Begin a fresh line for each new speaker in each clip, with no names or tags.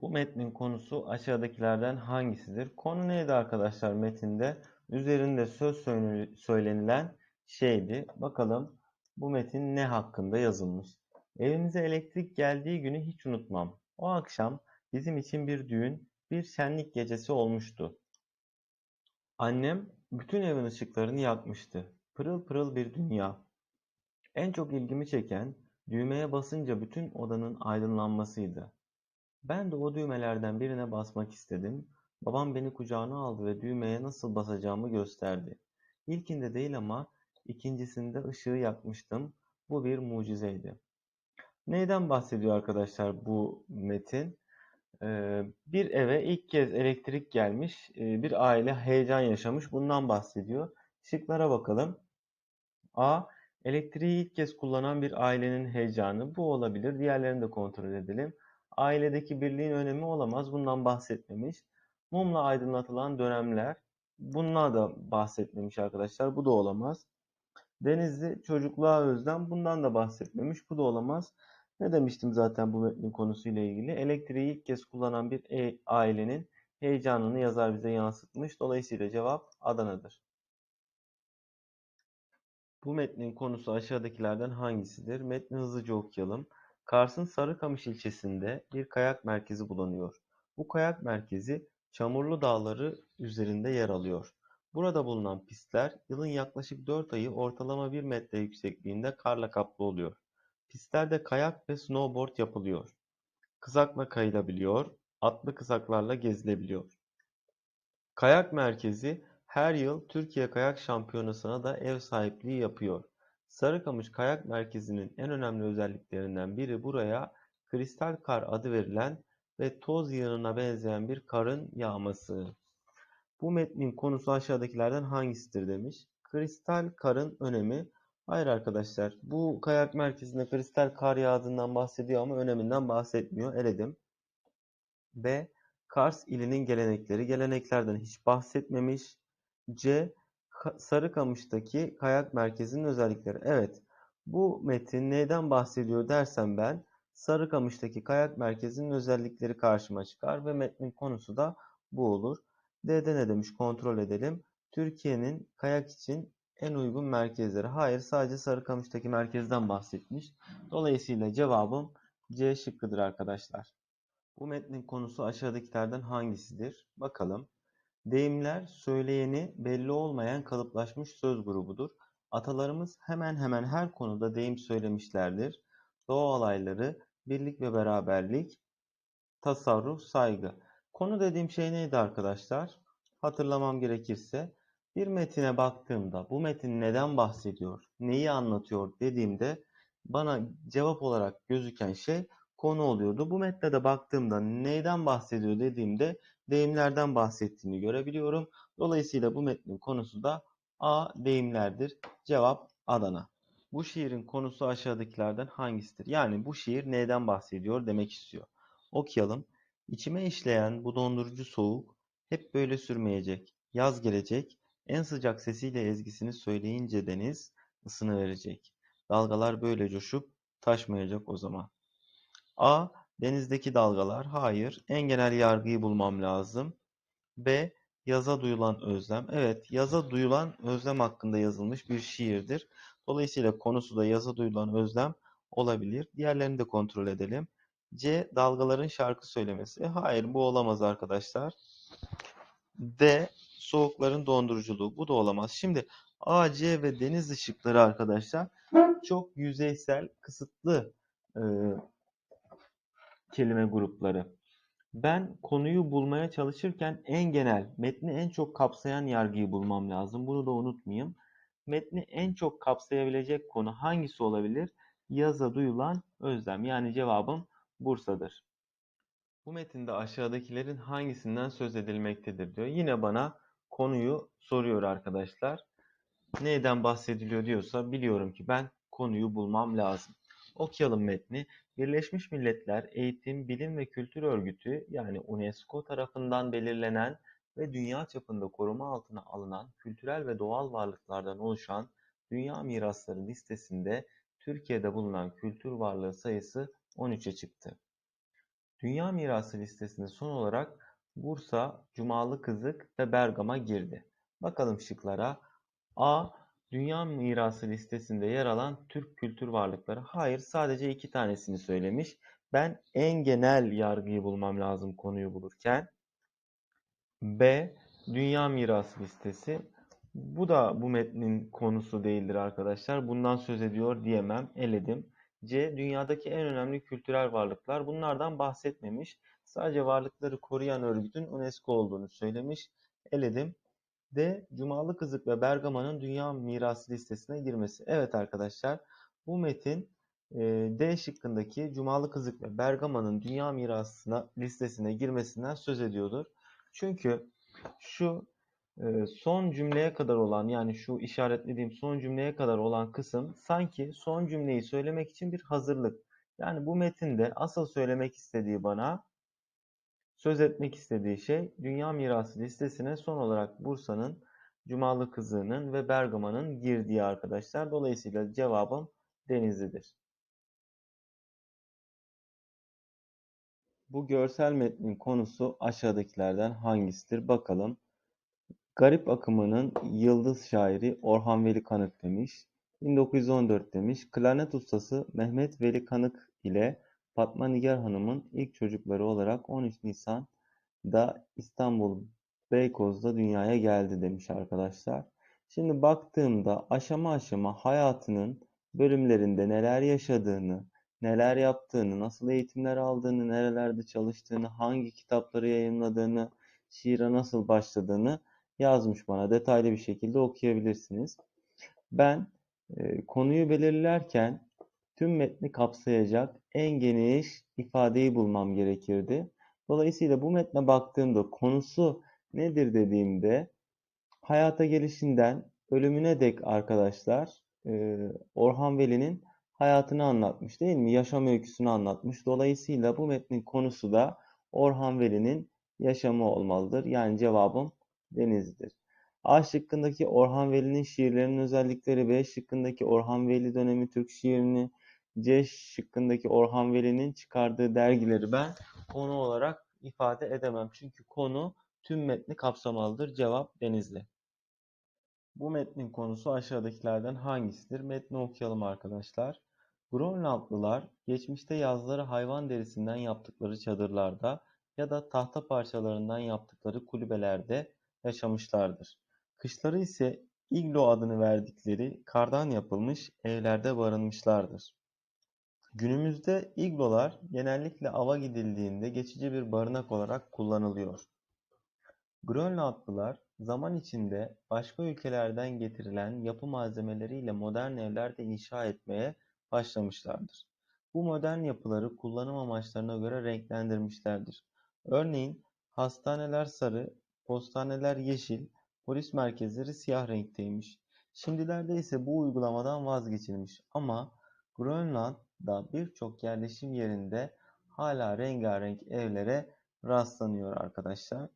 Bu metnin konusu aşağıdakilerden hangisidir? Konu neydi arkadaşlar metinde? Üzerinde söz söylenilen şeydi. Bakalım bu metin ne hakkında yazılmış? Evimize elektrik geldiği günü hiç unutmam. O akşam bizim için bir düğün, bir şenlik gecesi olmuştu. Annem bütün evin ışıklarını yakmıştı. Pırıl pırıl bir dünya. En çok ilgimi çeken düğmeye basınca bütün odanın aydınlanmasıydı. Ben de o düğmelerden birine basmak istedim. Babam beni kucağına aldı ve düğmeye nasıl basacağımı gösterdi. İlkinde değil ama ikincisinde ışığı yakmıştım. Bu bir mucizeydi. Neyden bahsediyor arkadaşlar bu metin? Ee, bir eve ilk kez elektrik gelmiş, ee, bir aile heyecan yaşamış. Bundan bahsediyor. Şıklara bakalım. A. Elektriği ilk kez kullanan bir ailenin heyecanı. Bu olabilir. Diğerlerini de kontrol edelim. Ailedeki birliğin önemi olamaz. Bundan bahsetmemiş. Mumla aydınlatılan dönemler. Bunlar da bahsetmemiş arkadaşlar. Bu da olamaz. Denizli çocukluğa özlem. Bundan da bahsetmemiş. Bu da olamaz. Ne demiştim zaten bu metnin konusuyla ilgili? Elektriği ilk kez kullanan bir e ailenin heyecanını yazar bize yansıtmış. Dolayısıyla cevap Adana'dır. Bu metnin konusu aşağıdakilerden hangisidir? Metni hızlıca okuyalım. Kars'ın Sarıkamış ilçesinde bir kayak merkezi bulunuyor. Bu kayak merkezi Çamurlu Dağları üzerinde yer alıyor. Burada bulunan pistler yılın yaklaşık 4 ayı ortalama 1 metre yüksekliğinde karla kaplı oluyor. Pistlerde kayak ve snowboard yapılıyor. Kızakla kayılabiliyor, atlı kızaklarla gezilebiliyor. Kayak merkezi her yıl Türkiye Kayak Şampiyonası'na da ev sahipliği yapıyor. Sarıkamış Kayak Merkezi'nin en önemli özelliklerinden biri buraya kristal kar adı verilen ve toz yığınına benzeyen bir karın yağması. Bu metnin konusu aşağıdakilerden hangisidir demiş. Kristal karın önemi. Hayır arkadaşlar bu kayak merkezinde kristal kar yağdığından bahsediyor ama öneminden bahsetmiyor. Eledim. B. Kars ilinin gelenekleri. Geleneklerden hiç bahsetmemiş. C. Sarıkamış'taki kayak merkezinin özellikleri. Evet, bu metin neyden bahsediyor dersem ben, Sarıkamış'taki kayak merkezinin özellikleri karşıma çıkar ve metnin konusu da bu olur. D'de ne demiş kontrol edelim. Türkiye'nin kayak için en uygun merkezleri. Hayır sadece Sarıkamış'taki merkezden bahsetmiş. Dolayısıyla cevabım C şıkkıdır arkadaşlar. Bu metnin konusu aşağıdakilerden hangisidir? Bakalım. Deyimler söyleyeni belli olmayan kalıplaşmış söz grubudur. Atalarımız hemen hemen her konuda deyim söylemişlerdir. Doğa olayları, birlik ve beraberlik, tasarruf, saygı. Konu dediğim şey neydi arkadaşlar? Hatırlamam gerekirse bir metine baktığımda bu metin neden bahsediyor, neyi anlatıyor dediğimde bana cevap olarak gözüken şey konu oluyordu. Bu metne de baktığımda neyden bahsediyor dediğimde deyimlerden bahsettiğini görebiliyorum. Dolayısıyla bu metnin konusu da A deyimlerdir. Cevap Adana. Bu şiirin konusu aşağıdakilerden hangisidir? Yani bu şiir neyden bahsediyor demek istiyor. Okuyalım. İçime işleyen bu dondurucu soğuk hep böyle sürmeyecek. Yaz gelecek. En sıcak sesiyle ezgisini söyleyince deniz ısını verecek. Dalgalar böyle coşup taşmayacak o zaman. A. Denizdeki dalgalar. Hayır. En genel yargıyı bulmam lazım. B. Yaza duyulan özlem. Evet, yaza duyulan özlem hakkında yazılmış bir şiirdir. Dolayısıyla konusu da yaza duyulan özlem olabilir. Diğerlerini de kontrol edelim. C. Dalgaların şarkı söylemesi. Hayır, bu olamaz arkadaşlar. D. Soğukların donduruculuğu. Bu da olamaz. Şimdi A, C ve deniz ışıkları arkadaşlar çok yüzeysel, kısıtlı e, kelime grupları. Ben konuyu bulmaya çalışırken en genel, metni en çok kapsayan yargıyı bulmam lazım. Bunu da unutmayayım. Metni en çok kapsayabilecek konu hangisi olabilir? Yaza duyulan özlem. Yani cevabım Bursa'dır. Bu metinde aşağıdakilerin hangisinden söz edilmektedir diyor. Yine bana konuyu soruyor arkadaşlar. Neyden bahsediliyor diyorsa biliyorum ki ben konuyu bulmam lazım. Okuyalım metni. Birleşmiş Milletler Eğitim, Bilim ve Kültür Örgütü yani UNESCO tarafından belirlenen ve dünya çapında koruma altına alınan kültürel ve doğal varlıklardan oluşan Dünya Mirasları listesinde Türkiye'de bulunan kültür varlığı sayısı 13'e çıktı. Dünya Mirası listesine son olarak Bursa, Cumalı Kızık ve Bergama girdi. Bakalım şıklara. A. Dünya Mirası listesinde yer alan Türk kültür varlıkları. Hayır, sadece iki tanesini söylemiş. Ben en genel yargıyı bulmam lazım konuyu bulurken. B. Dünya Mirası listesi. Bu da bu metnin konusu değildir arkadaşlar. Bundan söz ediyor diyemem. Eledim. C. Dünyadaki en önemli kültürel varlıklar. Bunlardan bahsetmemiş. Sadece varlıkları koruyan örgütün UNESCO olduğunu söylemiş. Eledim. D. Cumalı Kızık ve Bergama'nın Dünya Mirası listesine girmesi. Evet arkadaşlar bu metin e, D şıkkındaki Cumalı Kızık ve Bergama'nın Dünya Mirasına listesine girmesinden söz ediyordur. Çünkü şu e, son cümleye kadar olan yani şu işaretlediğim son cümleye kadar olan kısım sanki son cümleyi söylemek için bir hazırlık. Yani bu metinde asıl söylemek istediği bana söz etmek istediği şey Dünya Mirası listesine son olarak Bursa'nın, Cumalı Kızı'nın ve Bergama'nın girdiği arkadaşlar. Dolayısıyla cevabım Denizli'dir. Bu görsel metnin konusu aşağıdakilerden hangisidir? Bakalım. Garip akımının yıldız şairi Orhan Veli Kanık demiş. 1914 demiş. Klarnet ustası Mehmet Veli Kanık ile Fatma Nigar Hanım'ın ilk çocukları olarak 13 Nisan'da İstanbul Beykoz'da dünyaya geldi demiş arkadaşlar. Şimdi baktığımda aşama aşama hayatının bölümlerinde neler yaşadığını, neler yaptığını, nasıl eğitimler aldığını, nerelerde çalıştığını, hangi kitapları yayınladığını, şiire nasıl başladığını yazmış bana. Detaylı bir şekilde okuyabilirsiniz. Ben e, konuyu belirlerken tüm metni kapsayacak en geniş ifadeyi bulmam gerekirdi. Dolayısıyla bu metne baktığımda konusu nedir dediğimde hayata gelişinden ölümüne dek arkadaşlar e, Orhan Veli'nin hayatını anlatmış değil mi? Yaşam öyküsünü anlatmış. Dolayısıyla bu metnin konusu da Orhan Veli'nin yaşamı olmalıdır. Yani cevabım Denizli'dir. A şıkkındaki Orhan Veli'nin şiirlerinin özellikleri, B şıkkındaki Orhan Veli dönemi Türk şiirini, C şıkkındaki Orhan Veli'nin çıkardığı dergileri ben konu olarak ifade edemem. Çünkü konu tüm metni kapsamalıdır. Cevap Denizli. Bu metnin konusu aşağıdakilerden hangisidir? Metni okuyalım arkadaşlar. Grönlandlılar geçmişte yazları hayvan derisinden yaptıkları çadırlarda ya da tahta parçalarından yaptıkları kulübelerde yaşamışlardır. Kışları ise iglo adını verdikleri kardan yapılmış evlerde barınmışlardır. Günümüzde iglolar genellikle ava gidildiğinde geçici bir barınak olarak kullanılıyor. Grönlandlılar zaman içinde başka ülkelerden getirilen yapı malzemeleriyle modern evler de inşa etmeye başlamışlardır. Bu modern yapıları kullanım amaçlarına göre renklendirmişlerdir. Örneğin hastaneler sarı, postaneler yeşil, polis merkezleri siyah renkteymiş. Şimdilerde ise bu uygulamadan vazgeçilmiş ama Grönland'da birçok yerleşim yerinde hala rengarenk evlere rastlanıyor arkadaşlar.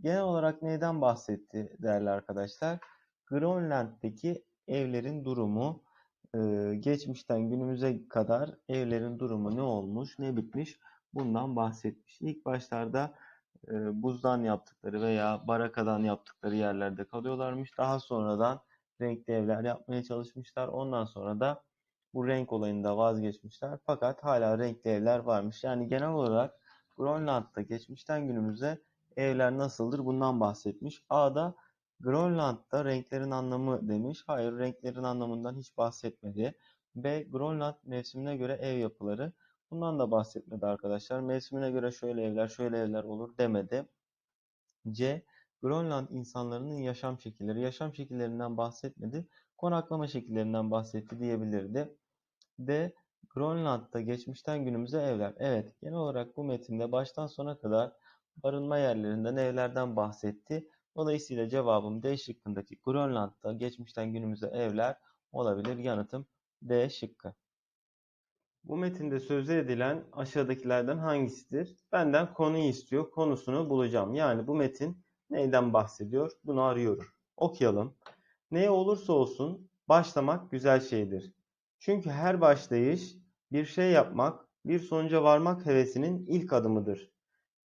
Genel olarak neyden bahsetti değerli arkadaşlar? Grönland'daki evlerin durumu e, geçmişten günümüze kadar evlerin durumu ne olmuş, ne bitmiş bundan bahsetmiş. İlk başlarda e, buzdan yaptıkları veya barakadan yaptıkları yerlerde kalıyorlarmış. Daha sonradan renkli evler yapmaya çalışmışlar. Ondan sonra da bu renk olayında vazgeçmişler. Fakat hala renkli evler varmış. Yani genel olarak Grönland'da geçmişten günümüze evler nasıldır bundan bahsetmiş. A'da Grönland'da renklerin anlamı demiş. Hayır renklerin anlamından hiç bahsetmedi. B. Grönland mevsimine göre ev yapıları. Bundan da bahsetmedi arkadaşlar. Mevsimine göre şöyle evler, şöyle evler olur demedi. C. Grönland insanlarının yaşam şekilleri. Yaşam şekillerinden bahsetmedi. Konaklama şekillerinden bahsetti diyebilirdi. D. Grönland'da geçmişten günümüze evler. Evet, genel olarak bu metinde baştan sona kadar barınma yerlerinden, evlerden bahsetti. Dolayısıyla cevabım D şıkkındaki Grönland'da geçmişten günümüze evler olabilir. Yanıtım D şıkkı. Bu metinde sözü edilen aşağıdakilerden hangisidir? Benden konuyu istiyor. Konusunu bulacağım. Yani bu metin neyden bahsediyor? Bunu arıyorum. Okuyalım. Ne olursa olsun başlamak güzel şeydir. Çünkü her başlayış bir şey yapmak bir sonuca varmak hevesinin ilk adımıdır.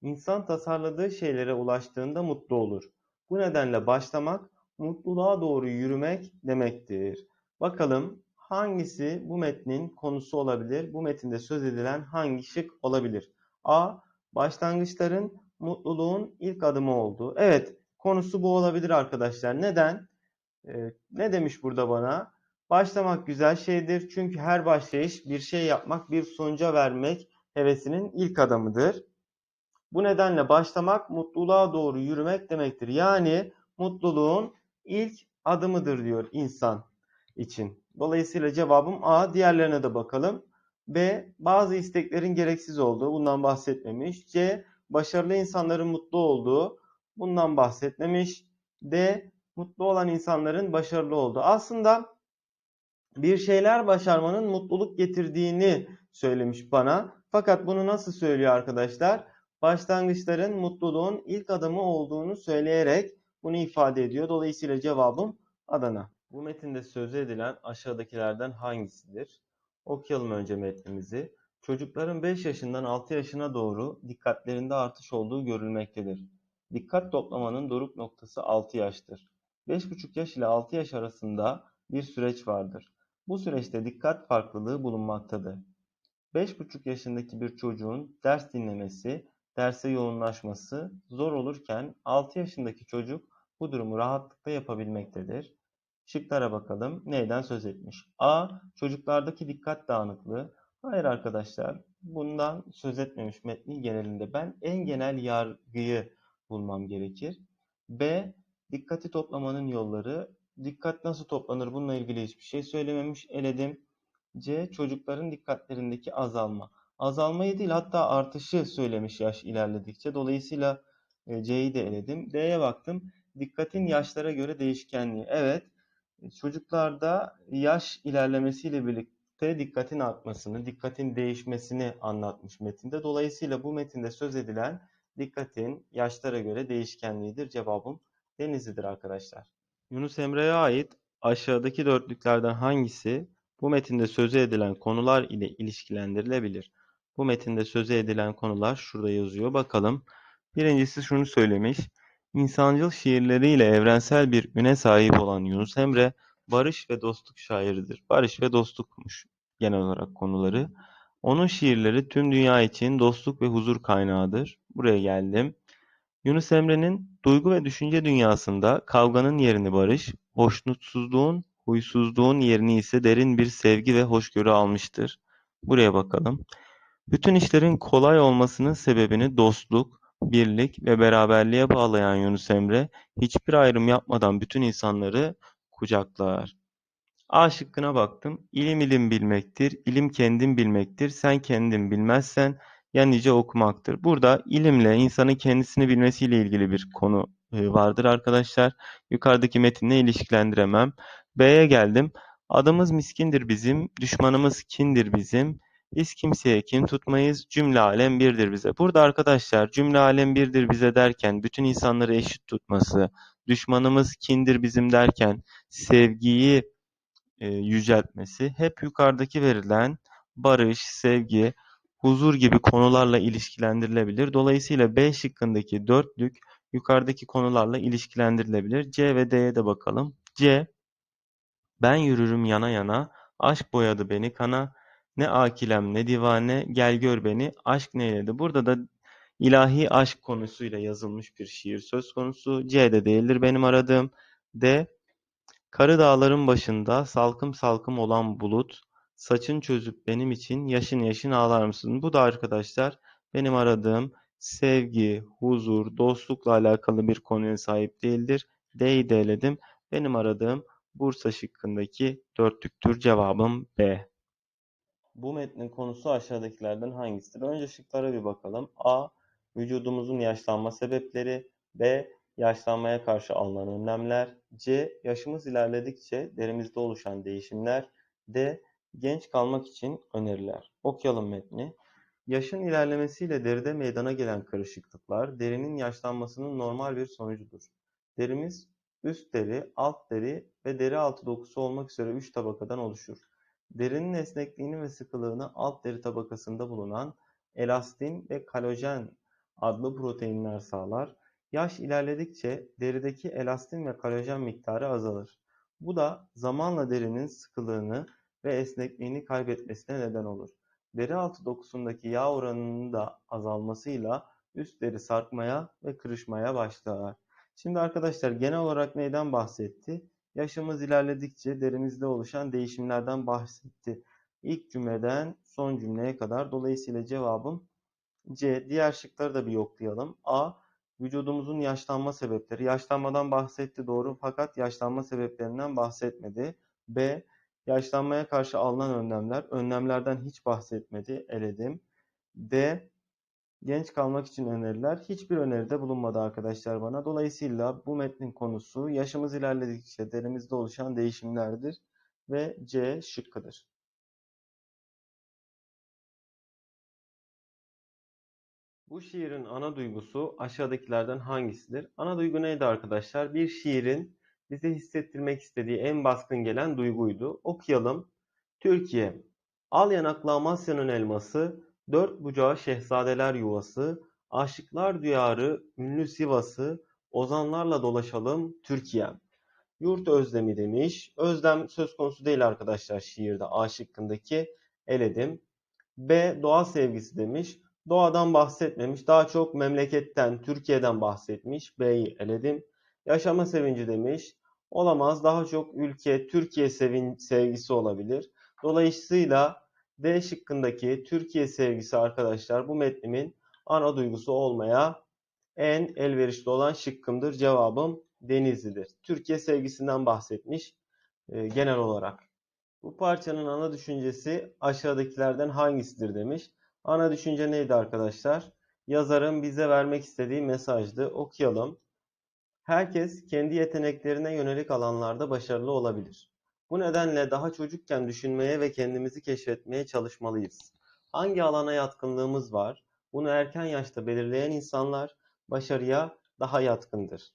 İnsan tasarladığı şeylere ulaştığında mutlu olur. Bu nedenle başlamak, mutluluğa doğru yürümek demektir. Bakalım hangisi bu metnin konusu olabilir? Bu metinde söz edilen hangi şık olabilir? A. Başlangıçların mutluluğun ilk adımı oldu. Evet, konusu bu olabilir arkadaşlar. Neden? Ee, ne demiş burada bana? Başlamak güzel şeydir. Çünkü her başlayış bir şey yapmak, bir sonuca vermek hevesinin ilk adımıdır. Bu nedenle başlamak mutluluğa doğru yürümek demektir. Yani mutluluğun ilk adımıdır diyor insan için. Dolayısıyla cevabım A. Diğerlerine de bakalım. B. Bazı isteklerin gereksiz olduğu. Bundan bahsetmemiş. C. Başarılı insanların mutlu olduğu. Bundan bahsetmemiş. D. Mutlu olan insanların başarılı olduğu. Aslında bir şeyler başarmanın mutluluk getirdiğini söylemiş bana. Fakat bunu nasıl söylüyor arkadaşlar? Başlangıçların mutluluğun ilk adımı olduğunu söyleyerek bunu ifade ediyor. Dolayısıyla cevabım Adana. Bu metinde söz edilen aşağıdakilerden hangisidir? Okuyalım önce metnimizi. Çocukların 5 yaşından 6 yaşına doğru dikkatlerinde artış olduğu görülmektedir. Dikkat toplamanın doruk noktası 6 yaştır. 5,5 yaş ile 6 yaş arasında bir süreç vardır. Bu süreçte dikkat farklılığı bulunmaktadır. 5,5 yaşındaki bir çocuğun ders dinlemesi, derse yoğunlaşması zor olurken 6 yaşındaki çocuk bu durumu rahatlıkla yapabilmektedir. Şıklara bakalım. Neyden söz etmiş? A. Çocuklardaki dikkat dağınıklığı. Hayır arkadaşlar. Bundan söz etmemiş metnin genelinde. Ben en genel yargıyı bulmam gerekir. B. Dikkati toplamanın yolları. Dikkat nasıl toplanır bununla ilgili hiçbir şey söylememiş. Eledim. C. Çocukların dikkatlerindeki azalma. Azalmayı değil hatta artışı söylemiş yaş ilerledikçe. Dolayısıyla e, C'yi de eledim. D'ye baktım. Dikkatin yaşlara göre değişkenliği. Evet. Çocuklarda yaş ilerlemesiyle birlikte dikkatin artmasını, dikkatin değişmesini anlatmış metinde. Dolayısıyla bu metinde söz edilen dikkatin yaşlara göre değişkenliğidir. Cevabım Denizli'dir arkadaşlar. Yunus Emre'ye ait aşağıdaki dörtlüklerden hangisi bu metinde sözü edilen konular ile ilişkilendirilebilir? Bu metinde sözü edilen konular şurada yazıyor. Bakalım. Birincisi şunu söylemiş. İnsancıl şiirleriyle evrensel bir üne sahip olan Yunus Emre, barış ve dostluk şairidir. Barış ve dostlukmuş genel olarak konuları. Onun şiirleri tüm dünya için dostluk ve huzur kaynağıdır. Buraya geldim. Yunus Emre'nin duygu ve düşünce dünyasında kavganın yerini barış, hoşnutsuzluğun, huysuzluğun yerini ise derin bir sevgi ve hoşgörü almıştır. Buraya bakalım. Bütün işlerin kolay olmasının sebebini dostluk, birlik ve beraberliğe bağlayan Yunus Emre, hiçbir ayrım yapmadan bütün insanları kucaklar. A şıkkına baktım. İlim ilim bilmektir, ilim kendin bilmektir, sen kendin bilmezsen ya nice okumaktır. Burada ilimle insanın kendisini bilmesiyle ilgili bir konu e, vardır arkadaşlar. Yukarıdaki metinle ilişkilendiremem. B'ye geldim. Adımız miskindir bizim, düşmanımız kindir bizim. Biz kimseye kin tutmayız, cümle alem birdir bize. Burada arkadaşlar cümle alem birdir bize derken bütün insanları eşit tutması, düşmanımız kindir bizim derken sevgiyi e, yüceltmesi hep yukarıdaki verilen barış, sevgi, huzur gibi konularla ilişkilendirilebilir. Dolayısıyla B şıkkındaki dörtlük yukarıdaki konularla ilişkilendirilebilir. C ve D'ye de bakalım. C. Ben yürürüm yana yana, aşk boyadı beni kana, ne akilem ne divane, gel gör beni, aşk neyledi. Burada da ilahi aşk konusuyla yazılmış bir şiir söz konusu. C de değildir benim aradığım. D. Karı dağların başında salkım salkım olan bulut, saçın çözüp benim için yaşın yaşın ağlar mısın? Bu da arkadaşlar benim aradığım sevgi, huzur, dostlukla alakalı bir konuya sahip değildir. D'yi de eledim. Benim aradığım Bursa şıkkındaki dörtlüktür. Cevabım B. Bu metnin konusu aşağıdakilerden hangisidir? Önce şıklara bir bakalım. A. Vücudumuzun yaşlanma sebepleri. B. Yaşlanmaya karşı alınan önlemler. C. Yaşımız ilerledikçe derimizde oluşan değişimler. D. Genç kalmak için öneriler. Okuyalım metni. Yaşın ilerlemesiyle deride meydana gelen karışıklıklar derinin yaşlanmasının normal bir sonucudur. Derimiz üst deri, alt deri ve deri altı dokusu olmak üzere üç tabakadan oluşur. derinin esnekliğini ve sıkılığını alt deri tabakasında bulunan elastin ve kolajen adlı proteinler sağlar. Yaş ilerledikçe derideki elastin ve kolajen miktarı azalır. Bu da zamanla derinin sıkılığını ve esnekliğini kaybetmesine neden olur. Deri altı dokusundaki yağ oranının da azalmasıyla üst deri sarkmaya ve kırışmaya başlar. Şimdi arkadaşlar genel olarak neyden bahsetti? Yaşımız ilerledikçe derimizde oluşan değişimlerden bahsetti. İlk cümleden son cümleye kadar. Dolayısıyla cevabım C. Diğer şıkları da bir yoklayalım. A. Vücudumuzun yaşlanma sebepleri. Yaşlanmadan bahsetti doğru fakat yaşlanma sebeplerinden bahsetmedi. B. Yaşlanmaya karşı alınan önlemler. Önlemlerden hiç bahsetmedi. Eledim. D. Genç kalmak için öneriler. Hiçbir öneride bulunmadı arkadaşlar bana. Dolayısıyla bu metnin konusu yaşımız ilerledikçe derimizde oluşan değişimlerdir ve C şıkkıdır. Bu şiirin ana duygusu aşağıdakilerden hangisidir? Ana duygu neydi arkadaşlar? Bir şiirin bize hissettirmek istediği en baskın gelen duyguydu. Okuyalım. Türkiye. Al yanaklı Amasya'nın elması, dört bucağı şehzadeler yuvası, aşıklar diyarı, ünlü Sivas'ı, ozanlarla dolaşalım Türkiye'm. Yurt özlemi demiş. Özlem söz konusu değil arkadaşlar şiirde A şıkkındaki eledim. B doğa sevgisi demiş. Doğadan bahsetmemiş. Daha çok memleketten, Türkiye'den bahsetmiş. B'yi eledim. Yaşama sevinci demiş. Olamaz. Daha çok ülke, Türkiye sevin sevgisi olabilir. Dolayısıyla D şıkkındaki Türkiye sevgisi arkadaşlar bu metnimin ana duygusu olmaya en elverişli olan şıkkımdır. Cevabım Denizli'dir. Türkiye sevgisinden bahsetmiş e, genel olarak. Bu parçanın ana düşüncesi aşağıdakilerden hangisidir demiş. Ana düşünce neydi arkadaşlar? Yazarın bize vermek istediği mesajdı. Okuyalım. Herkes kendi yeteneklerine yönelik alanlarda başarılı olabilir. Bu nedenle daha çocukken düşünmeye ve kendimizi keşfetmeye çalışmalıyız. Hangi alana yatkınlığımız var? Bunu erken yaşta belirleyen insanlar başarıya daha yatkındır.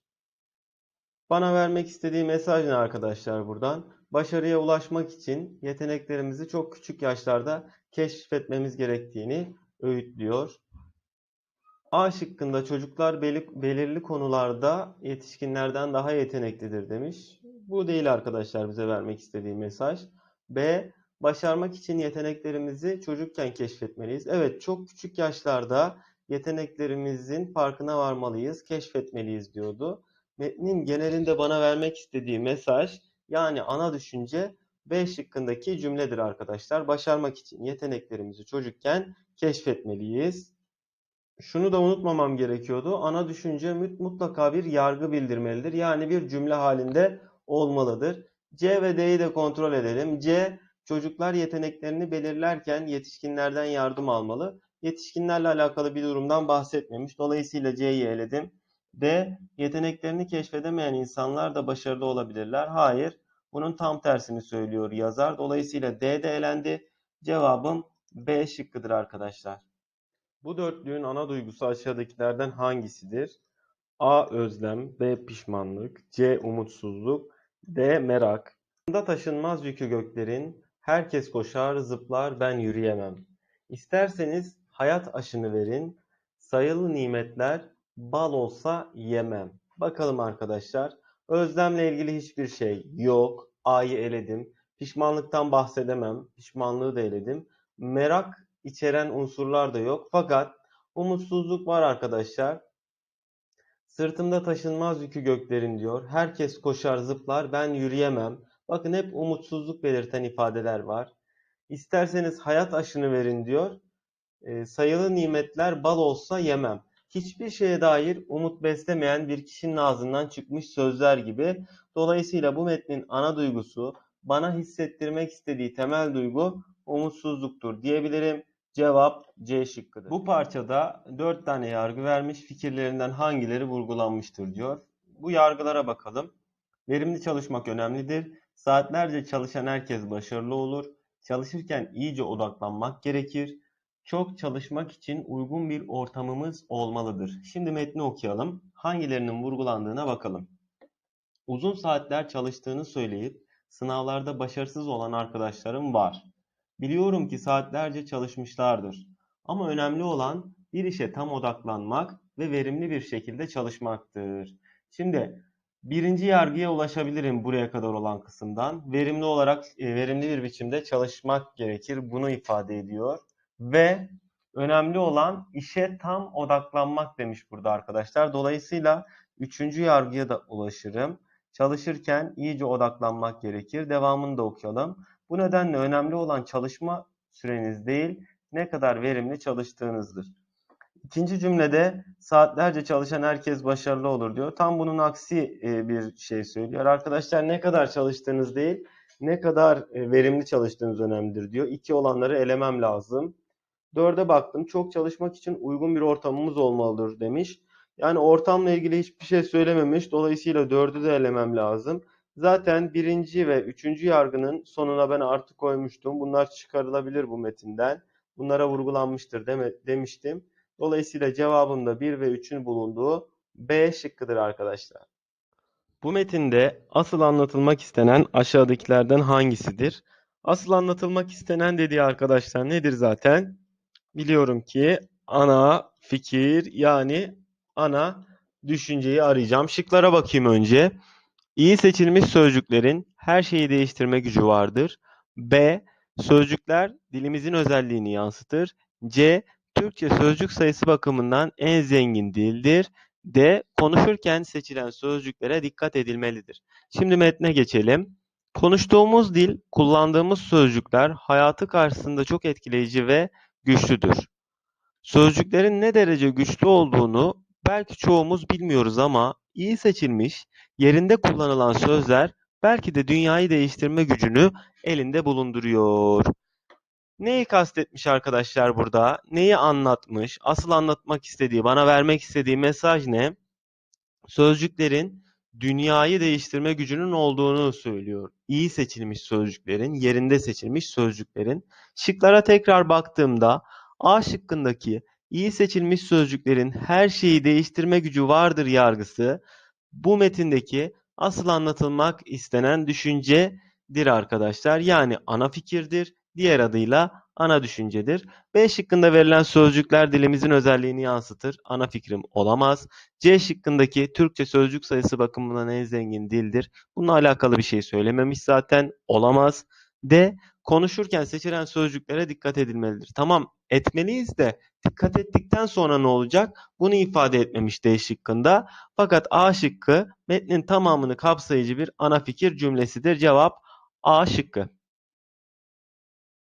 Bana vermek istediği mesaj ne arkadaşlar buradan? Başarıya ulaşmak için yeteneklerimizi çok küçük yaşlarda keşfetmemiz gerektiğini öğütlüyor. A şıkkında çocuklar belirli konularda yetişkinlerden daha yeteneklidir demiş. Bu değil arkadaşlar bize vermek istediği mesaj. B. Başarmak için yeteneklerimizi çocukken keşfetmeliyiz. Evet çok küçük yaşlarda yeteneklerimizin farkına varmalıyız, keşfetmeliyiz diyordu. Metnin genelinde bana vermek istediği mesaj yani ana düşünce B şıkkındaki cümledir arkadaşlar. Başarmak için yeteneklerimizi çocukken keşfetmeliyiz. Şunu da unutmamam gerekiyordu. Ana düşünce mutlaka bir yargı bildirmelidir. Yani bir cümle halinde olmalıdır. C ve D'yi de kontrol edelim. C çocuklar yeteneklerini belirlerken yetişkinlerden yardım almalı. Yetişkinlerle alakalı bir durumdan bahsetmemiş. Dolayısıyla C'yi eledim. D. Yeteneklerini keşfedemeyen insanlar da başarılı olabilirler. Hayır. Bunun tam tersini söylüyor yazar. Dolayısıyla D de elendi. Cevabım B şıkkıdır arkadaşlar. Bu dörtlüğün ana duygusu aşağıdakilerden hangisidir? A. Özlem B. Pişmanlık C. Umutsuzluk D. Merak Da taşınmaz yükü göklerin Herkes koşar, zıplar, ben yürüyemem. İsterseniz hayat aşını verin. Sayılı nimetler bal olsa yemem. Bakalım arkadaşlar. Özlemle ilgili hiçbir şey yok. A'yı eledim. Pişmanlıktan bahsedemem. Pişmanlığı da eledim. Merak içeren unsurlar da yok. Fakat umutsuzluk var arkadaşlar. Sırtımda taşınmaz yükü göklerin diyor. Herkes koşar zıplar ben yürüyemem. Bakın hep umutsuzluk belirten ifadeler var. İsterseniz hayat aşını verin diyor. E, sayılı nimetler bal olsa yemem hiçbir şeye dair umut beslemeyen bir kişinin ağzından çıkmış sözler gibi. Dolayısıyla bu metnin ana duygusu bana hissettirmek istediği temel duygu umutsuzluktur diyebilirim. Cevap C şıkkıdır. Bu parçada dört tane yargı vermiş fikirlerinden hangileri vurgulanmıştır diyor. Bu yargılara bakalım. Verimli çalışmak önemlidir. Saatlerce çalışan herkes başarılı olur. Çalışırken iyice odaklanmak gerekir. Çok çalışmak için uygun bir ortamımız olmalıdır. Şimdi metni okuyalım. Hangilerinin vurgulandığına bakalım. Uzun saatler çalıştığını söyleyip sınavlarda başarısız olan arkadaşlarım var. Biliyorum ki saatlerce çalışmışlardır. Ama önemli olan bir işe tam odaklanmak ve verimli bir şekilde çalışmaktır. Şimdi birinci yargıya ulaşabilirim buraya kadar olan kısımdan. Verimli olarak, e, verimli bir biçimde çalışmak gerekir. Bunu ifade ediyor. Ve önemli olan işe tam odaklanmak demiş burada arkadaşlar. Dolayısıyla üçüncü yargıya da ulaşırım. Çalışırken iyice odaklanmak gerekir. Devamını da okuyalım. Bu nedenle önemli olan çalışma süreniz değil, ne kadar verimli çalıştığınızdır. İkinci cümlede saatlerce çalışan herkes başarılı olur diyor. Tam bunun aksi e, bir şey söylüyor. Arkadaşlar ne kadar çalıştığınız değil, ne kadar e, verimli çalıştığınız önemlidir diyor. İki olanları elemem lazım. Dörde baktım. Çok çalışmak için uygun bir ortamımız olmalıdır demiş. Yani ortamla ilgili hiçbir şey söylememiş. Dolayısıyla dördü de elemem lazım. Zaten birinci ve üçüncü yargının sonuna ben artı koymuştum. Bunlar çıkarılabilir bu metinden. Bunlara vurgulanmıştır deme, demiştim. Dolayısıyla cevabımda 1 ve 3'ün bulunduğu B şıkkıdır arkadaşlar. Bu metinde asıl anlatılmak istenen aşağıdakilerden hangisidir? Asıl anlatılmak istenen dediği arkadaşlar nedir zaten? Biliyorum ki ana fikir yani ana düşünceyi arayacağım. Şıklara bakayım önce. İyi seçilmiş sözcüklerin her şeyi değiştirme gücü vardır. B. Sözcükler dilimizin özelliğini yansıtır. C. Türkçe sözcük sayısı bakımından en zengin dildir. D. Konuşurken seçilen sözcüklere dikkat edilmelidir. Şimdi metne geçelim. Konuştuğumuz dil, kullandığımız sözcükler hayatı karşısında çok etkileyici ve güçlüdür. Sözcüklerin ne derece güçlü olduğunu belki çoğumuz bilmiyoruz ama iyi seçilmiş, yerinde kullanılan sözler belki de dünyayı değiştirme gücünü elinde bulunduruyor. Neyi kastetmiş arkadaşlar burada? Neyi anlatmış? Asıl anlatmak istediği, bana vermek istediği mesaj ne? Sözcüklerin dünyayı değiştirme gücünün olduğunu söylüyor. İyi seçilmiş sözcüklerin, yerinde seçilmiş sözcüklerin. Şıklara tekrar baktığımda A şıkkındaki iyi seçilmiş sözcüklerin her şeyi değiştirme gücü vardır yargısı bu metindeki asıl anlatılmak istenen düşüncedir arkadaşlar. Yani ana fikirdir. Diğer adıyla ana düşüncedir. B şıkkında verilen sözcükler dilimizin özelliğini yansıtır. Ana fikrim olamaz. C şıkkındaki Türkçe sözcük sayısı bakımından en zengin dildir. Bununla alakalı bir şey söylememiş zaten. Olamaz. D. Konuşurken seçilen sözcüklere dikkat edilmelidir. Tamam etmeliyiz de dikkat ettikten sonra ne olacak? Bunu ifade etmemiş D şıkkında. Fakat A şıkkı metnin tamamını kapsayıcı bir ana fikir cümlesidir. Cevap A şıkkı.